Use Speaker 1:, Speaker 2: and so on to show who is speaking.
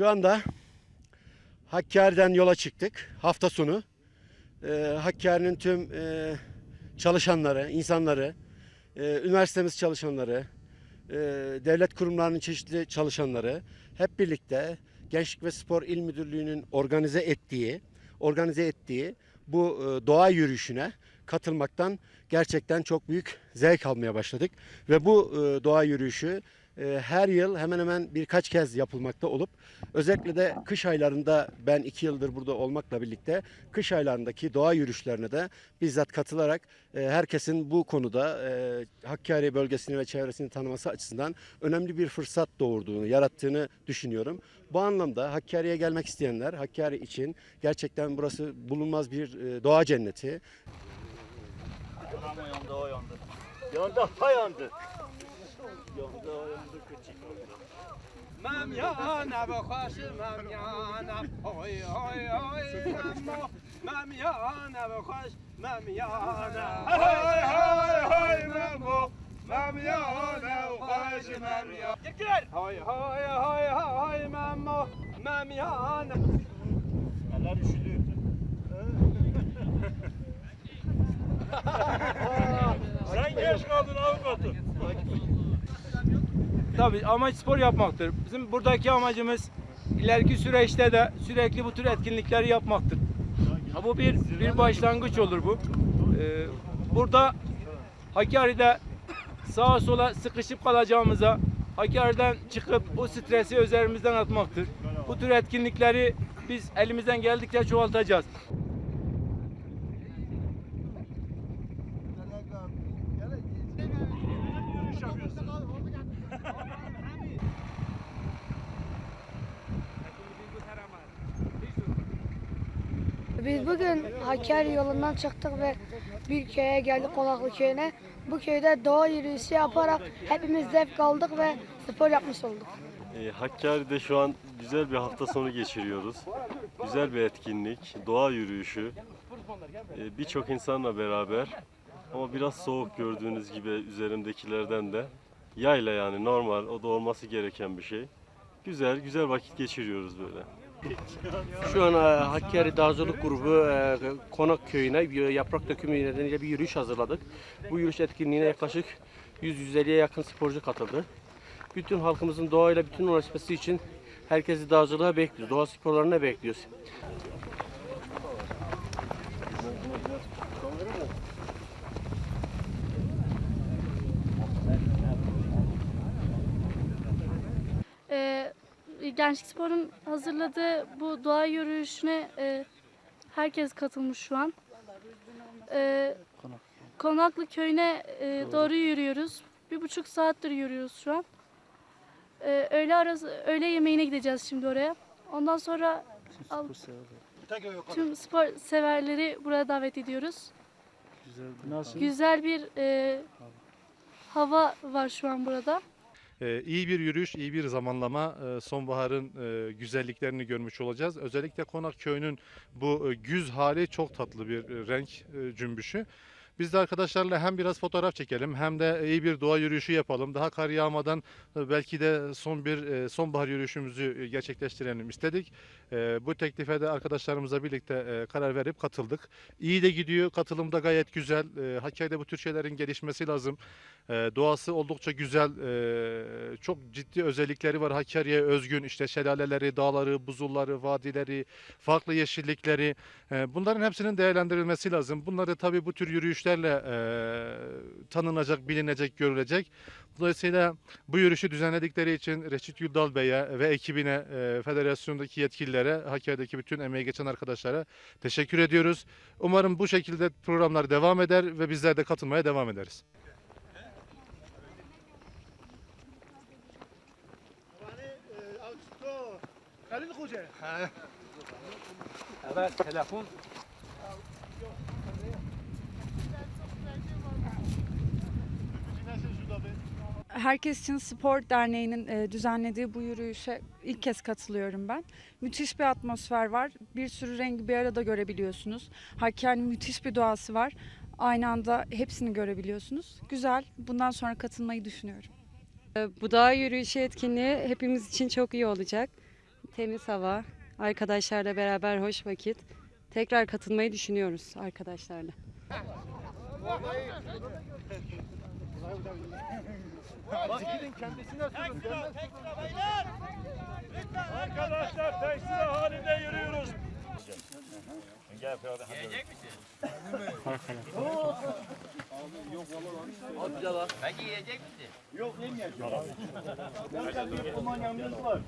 Speaker 1: Şu anda Hakkari'den yola çıktık hafta sonu. Ee, Hakkari'nin tüm e, çalışanları, insanları, e, üniversitemiz çalışanları, e, devlet kurumlarının çeşitli çalışanları hep birlikte Gençlik ve Spor İl Müdürlüğü'nün organize ettiği, organize ettiği bu e, doğa yürüyüşüne katılmaktan gerçekten çok büyük zevk almaya başladık ve bu e, doğa yürüyüşü e, her yıl hemen hemen birkaç kez yapılmakta olup özellikle de kış aylarında ben iki yıldır burada olmakla birlikte kış aylarındaki doğa yürüyüşlerine de bizzat katılarak e, herkesin bu konuda e, Hakkari bölgesini ve çevresini tanıması açısından önemli bir fırsat doğurduğunu, yarattığını düşünüyorum. Bu anlamda Hakkari'ye gelmek isteyenler Hakkari için gerçekten burası bulunmaz bir e, doğa cenneti.
Speaker 2: Yandı yandı. Yandı ha yandı. Yandı o yandı küçük yandı.
Speaker 3: مم یانه بخوش مم یانه های های های مم مم یانه بخوش مم یانه های های های مم مم یانه بخوش مم یانه های های های های مم مم یانه
Speaker 2: Eller üşüdü. Sen geç kaldın avukatı.
Speaker 3: Tabii amaç spor yapmaktır. Bizim buradaki amacımız ileriki süreçte de sürekli bu tür etkinlikleri yapmaktır. Ha, bu bir bir başlangıç olur bu. Ee, burada Hakkari'de sağa sola sıkışıp kalacağımıza Hakkari'den çıkıp o stresi üzerimizden atmaktır. Bu tür etkinlikleri biz elimizden geldikçe çoğaltacağız.
Speaker 4: Biz bugün Hakkari yolundan çıktık ve bir köye geldik Konaklı köyüne. Bu köyde doğa yürüyüşü yaparak hepimiz zevk aldık ve spor yapmış olduk.
Speaker 5: E, Hakkari'de şu an güzel bir hafta sonu geçiriyoruz. Güzel bir etkinlik, doğa yürüyüşü. E, Birçok insanla beraber ama biraz soğuk gördüğünüz gibi üzerimdekilerden de yayla yani normal o da olması gereken bir şey. Güzel güzel vakit geçiriyoruz böyle.
Speaker 6: Şu an e, Hakkari Dağcılık Grubu e, Konak Köyü'ne yaprak dökümü nedeniyle bir yürüyüş hazırladık. Bu yürüyüş etkinliğine yaklaşık 100-150'ye yakın sporcu katıldı. Bütün halkımızın doğayla bütün uğraşması için herkesi dağcılığa bekliyoruz. Doğa sporlarına bekliyoruz.
Speaker 7: Ee, Gençlik Spor'un hazırladığı bu doğa yürüyüşüne e, herkes katılmış şu an. Ee, Konaklı köyüne e, doğru yürüyoruz. Bir buçuk saattir yürüyoruz şu an. Ee, öğle arası, öğle yemeğine gideceğiz şimdi oraya. Ondan sonra al- tüm spor severleri buraya davet ediyoruz. Güzel bir e, hava var şu an burada.
Speaker 8: Ee, iyi bir yürüyüş, iyi bir zamanlama, e, sonbaharın e, güzelliklerini görmüş olacağız. Özellikle Konak Köyü'nün bu e, güz hali çok tatlı bir e, renk e, cümbüşü. Biz de arkadaşlarla hem biraz fotoğraf çekelim hem de iyi bir doğa yürüyüşü yapalım. Daha kar yağmadan e, belki de son bir e, sonbahar yürüyüşümüzü e, gerçekleştirelim istedik. Bu teklife de arkadaşlarımızla birlikte karar verip katıldık. İyi de gidiyor, katılım da gayet güzel. Hakkari'de bu tür şeylerin gelişmesi lazım. Doğası oldukça güzel, çok ciddi özellikleri var Hakkari'ye özgün. İşte şelaleleri, dağları, buzulları, vadileri, farklı yeşillikleri. Bunların hepsinin değerlendirilmesi lazım. Bunları tabii bu tür yürüyüşlerle e, tanınacak, bilinecek, görülecek. Dolayısıyla bu yürüyüşü düzenledikleri için Reşit Güldal Bey'e ve ekibine, e, federasyondaki yetkililere, Hakkari'deki bütün emeği geçen arkadaşlara teşekkür ediyoruz. Umarım bu şekilde programlar devam eder ve bizler de katılmaya devam ederiz.
Speaker 3: Evet, telefon.
Speaker 9: Herkes için Spor Derneği'nin e, düzenlediği bu yürüyüşe ilk kez katılıyorum ben. Müthiş bir atmosfer var. Bir sürü rengi bir arada görebiliyorsunuz. Hakkari'nin müthiş bir doğası var. Aynı anda hepsini görebiliyorsunuz. Güzel. Bundan sonra katılmayı düşünüyorum.
Speaker 10: Bu dağ yürüyüşü etkinliği hepimiz için çok iyi olacak. temiz hava, arkadaşlarla beraber hoş vakit. Tekrar katılmayı düşünüyoruz arkadaşlarla.
Speaker 2: Arkadaşlar tek sıra halinde yürüyoruz. Gel Yiyecek misin? Peki yiyecek misin? Yok yemeyeceğim. Kumanyamız var.